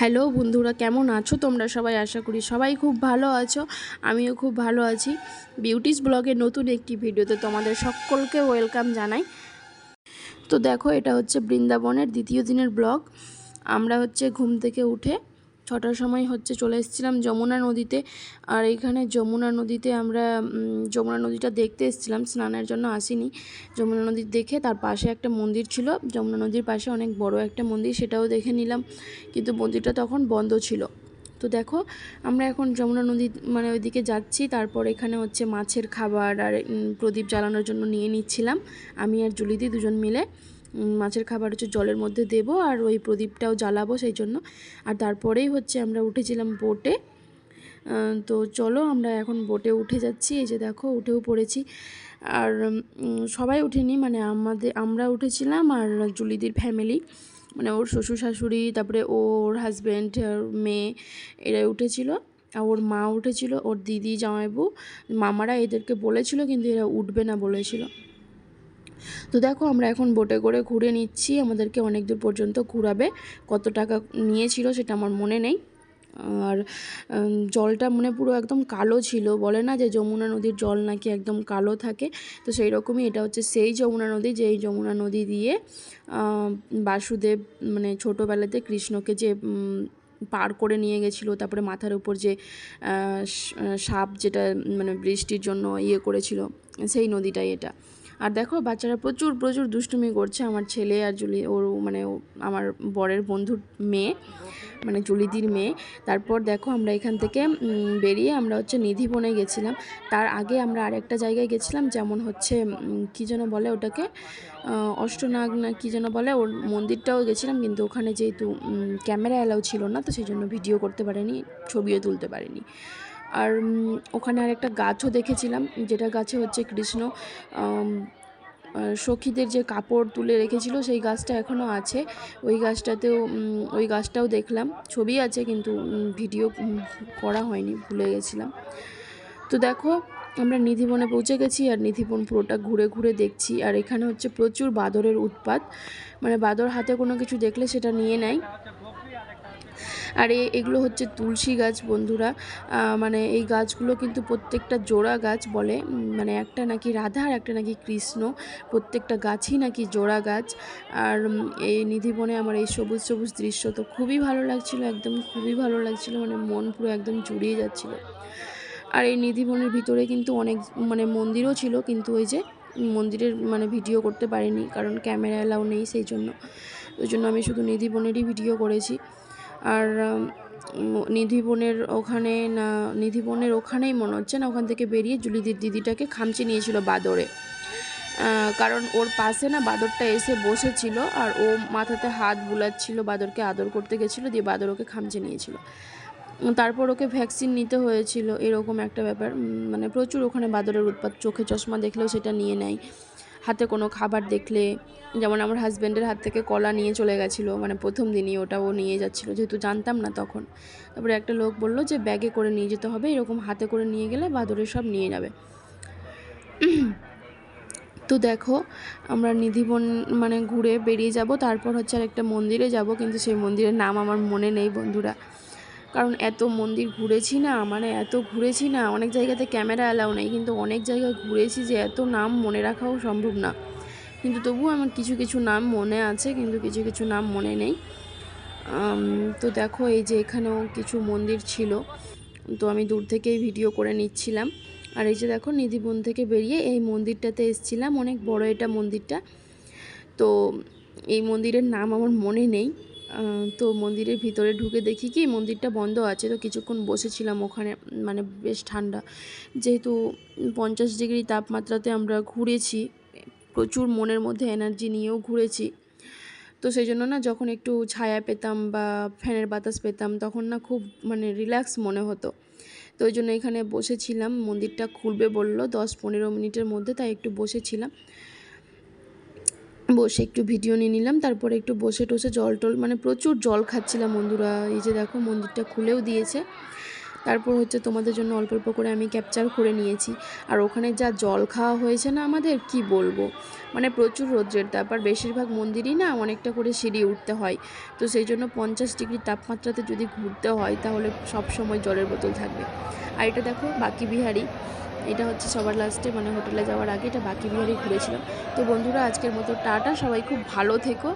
Hello বন্ধুরা, কেমন আছো তোমরা সবাই? আশা করি সবাই খুব ভালো আছো, আমিও খুব ভালো আছি। বিউটিস ব্লগের নতুন একটি ভিডিওতে তোমাদের সকলকে ওয়েলকাম জানাই। তো দেখো, এটা হচ্ছে বৃন্দাবনের দ্বিতীয় দিনের ব্লগ আমরা হচ্ছে ঘুম থেকে উঠে ছটার সময় হচ্ছে চলে এসেছিলাম যমুনা নদীতে। আর এখানে যমুনা নদীতে আমরা যমুনা নদীটা দেখতে এসেছিলাম, স্নানের জন্য আসিনি। যমুনা নদী দেখে তার পাশে একটা মন্দির ছিল, যমুনা নদীর পাশে অনেক বড় একটা মন্দির, সেটাও দেখে নিলাম। কিন্তু মন্দিরটা তখন বন্ধ ছিল। তো দেখো, আমরা এখন যমুনা নদী মানে ওইদিকে যাচ্ছি, তারপর এখানে হচ্ছে মাছের খাবার আর প্রদীপ জ্বালানোর জন্য নিয়ে নিচ্ছিলাম। আমি আর জুলিদি দুজন মিলে। মাছের খাবার হচ্ছে জলের মধ্যে দেবো আর ওই প্রদীপটাও জ্বালাবো সেই জন্য। আর তারপরেই হচ্ছে আমরা উঠেছিলাম বোটে। তো চলো আমরা এখন বোটে উঠে যাচ্ছি। এই যে দেখো উঠেও পড়েছি। আর সবাই উঠেনি মানে আমাদের, আমরা উঠেছিলাম আর জুলিদির ফ্যামিলি মানে ওর শ্বশুর শাশুড়ি, তারপরে ওর হাজব্যান্ড মেয়ে, এরা উঠেছিল। আর ওর মা উঠেছিল, ওর দিদি জামাইবু, মামারা এদেরকে বলেছিল, কিন্তু এরা উঠবে না বলেছিল। তো দেখো আমরা এখন বোটে করে ঘুরে নিচ্ছি, আমাদেরকে অনেক দূর পর্যন্ত ঘুরাবে। কত টাকা নিয়েছিল সেটা আমার মনে নেই। আর জলটা মানে পুরো একদম কালো ছিল। বলে না যে যমুনা নদীর জল নাকি একদম কালো থাকে? তো সেই রকমই এটা হচ্ছে সেই যমুনা নদী, যেই যমুনা নদী দিয়ে বাসুদেব মানে ছোটোবেলাতে কৃষ্ণকে যে পার করে নিয়ে গেছিল, তারপরে মাথার উপর যে সাপ যেটা মানে বৃষ্টির জন্য ইয়ে করেছিল, সেই নদীটাই এটা। আর দেখো, বাচ্চারা প্রচুর প্রচুর দুষ্টুমি করছে আমার ছেলে আর জুলি, ওর মানে আমার বরের বন্ধুর মেয়ে মানে জুলিদির মেয়ে। তারপর দেখো, আমরা এখান থেকে বেরিয়ে আমরা হচ্ছে নিধিবনে গেছিলাম। তার আগে আমরা আরেকটা জায়গায় গেছিলাম, যেমন হচ্ছে কি যেন বলে ওটাকে অষ্টনাগ না কি যেন বলে, ওর মন্দিরটাও গেছিলাম, কিন্তু ওখানে যেহেতু ক্যামেরা অ্যালাউ ছিল না, তো সেই জন্য ভিডিও করতে পারিনি, ছবিও তুলতে পারিনি। আর ওখানে আর একটা গাছও দেখেছিলাম যেটা গাছে হচ্ছে কৃষ্ণ। সখীদের যে কাপড় তুলে রেখেছিল সেই গাছটা এখনও আছে। ওই গাছটাতেও ওই গাছটাও দেখলাম। ছবি আছে কিন্তু ভিডিও করা হয়নি, ভুলে গেছিলাম। তো দেখো, আমরা নিধিবনে পৌঁছে গেছি আর নিধিবন পুরোটা ঘুরে ঘুরে দেখছি। আর এখানে হচ্ছে প্রচুর বাদরের উৎপাত। মানে বাদর হাতে কোনো কিছু দেখলে সেটা নিয়ে নেয়। আর এগুলো হচ্ছে তুলসী গাছ, বন্ধুরা। মানে এই গাছগুলো কিন্তু প্রত্যেকটা জোড়া গাছ বলে মানে একটা নাকি রাধা আর একটা নাকি কৃষ্ণ, প্রত্যেকটা গাছই নাকি জোড়া গাছ। আর এই নিধিবনে আমার এই সবুজ সবুজ দৃশ্য তো খুবই ভালো লাগছিল, একদম খুবই ভালো লাগছিল মানে মন পুরো একদম জুড়িয়ে যাচ্ছিল। আর এই নিধিবনের ভিতরে কিন্তু অনেক মানে মন্দিরও ছিল, কিন্তু ওই যে মন্দিরের মানে ভিডিও করতে পারিনি, কারণ ক্যামেরা অ্যালাউ নেই সেই জন্য। ওই জন্য আমি শুধু নিধিবনেরই ভিডিও করেছি। আর নিধিবনের ওখানে না নিধিবনের ওখানেই মনে হচ্ছে না, ওখান থেকে বেরিয়ে জুলিদির দিদিটাকে খামচে নিয়েছিল বাদরে। কারণ ওর পাশে না বাদরটা এসে বসেছিল আর ও মাথাতে হাত বুলাচ্ছিল, বাদরকে আদর করতে গেছিল, দিয়ে বাদর ওকে খামচে নিয়েছিল। তারপর ওকে ভ্যাকসিন নিতে হয়েছিল, এরকম একটা ব্যাপার। মানে প্রচুর ওখানে বাদরের উৎপাত, চোখে চশমা দেখলেও সেটা নিয়ে নেয়। হাতে কোনো খাবার দেখলে, যেমন আমার হাজব্যান্ডের হাত থেকে কলা নিয়ে চলে গেছিল মানে প্রথম দিনই ওটা ও নিয়ে যাচ্ছিল, যেহেতু জানতাম না তখন। তারপরে একটা লোক বলল যে ব্যাগে করে নিয়ে যেতে হবে, এরকম হাতে করে নিয়ে গেলে বাদরের সব নিয়ে যাবে। তো দেখো, আমরা নিধিবন মানে ঘুরে বেরিয়ে যাব, তারপর হচ্ছে আর একটা মন্দিরে যাব, কিন্তু সেই মন্দিরের নাম আমার মনে নেই বন্ধুরা। কারণ এত মন্দির ঘুরেছি না মানে এত ঘুরেছি না, অনেক জায়গাতে ক্যামেরা অ্যালাউ নেই, কিন্তু অনেক জায়গায় ঘুরেছি যে এত নাম মনে রাখাও সম্ভব না। কিন্তু তবুও আমার কিছু কিছু নাম মনে আছে, কিন্তু কিছু কিছু নাম মনে নেই। তো দেখো এই যে এখানেও কিছু মন্দির ছিল, তো আমি দূর থেকেই ভিডিও করে নিচ্ছিলাম। আর এই যে দেখো নিধিবন থেকে বেরিয়ে এই মন্দিরটাতে এসেছিলাম, অনেক বড় এটা মন্দিরটা। তো এই মন্দিরের নাম আমার মনে নেই। তো মন্দিরের ভিতরে ঢুকে দেখি কি মন্দিরটা বন্ধ আছে, তো কিছুক্ষণ বসেছিলাম ওখানে মানে বেশ ঠান্ডা। যেহেতু পঞ্চাশ ডিগ্রি তাপমাত্রাতে আমরা ঘুরেছি, প্রচুর মনের মধ্যে এনার্জি নিয়েও ঘুরেছি। তো সেই জন্য না যখন একটু ছায়া পেতাম বা ফ্যানের বাতাস পেতাম, তখন না খুব মানে রিল্যাক্স মনে হতো। তো ওই জন্য এখানে বসেছিলাম, মন্দিরটা খুলবে বলল, দশ পনেরো মিনিটের মধ্যে তাই একটু বসেছিলাম। বসে একটু ভিডিও নিয়ে নিলাম, তারপরে একটু বসে টসে জল টল মানে প্রচুর জল খাচ্ছিলাম বন্ধুরা। এই যে দেখো, মন্দিরটা খুলেও দিয়েছে। তারপর হচ্ছে তোমাদের জন্য অল্প অল্প করে আমি ক্যাপচার করে নিয়েছি। আর ওখানে যা জল খাওয়া হয়েছে না আমাদের, কি বলব? মানে প্রচুর রৌদ্রের তাপ, আর বেশিরভাগ মন্দিরই না অনেকটা করে সিঁড়ি উঠতে হয়। তো সেই জন্য পঞ্চাশ ডিগ্রি তাপমাত্রাতে যদি ঘুরতে হয়, তাহলে সব সময় জলের বোতল থাকবে। আর এটা দেখো, বাকি বিহারি। এটা হচ্ছে সবার লাস্টে মানে হোটেলে যাওয়ার আগে এটা বাকি বিহারি ঘুরেছিলাম। তো বন্ধুরা, আজকের মতো টাটা, সবাই খুব ভালো থেকো।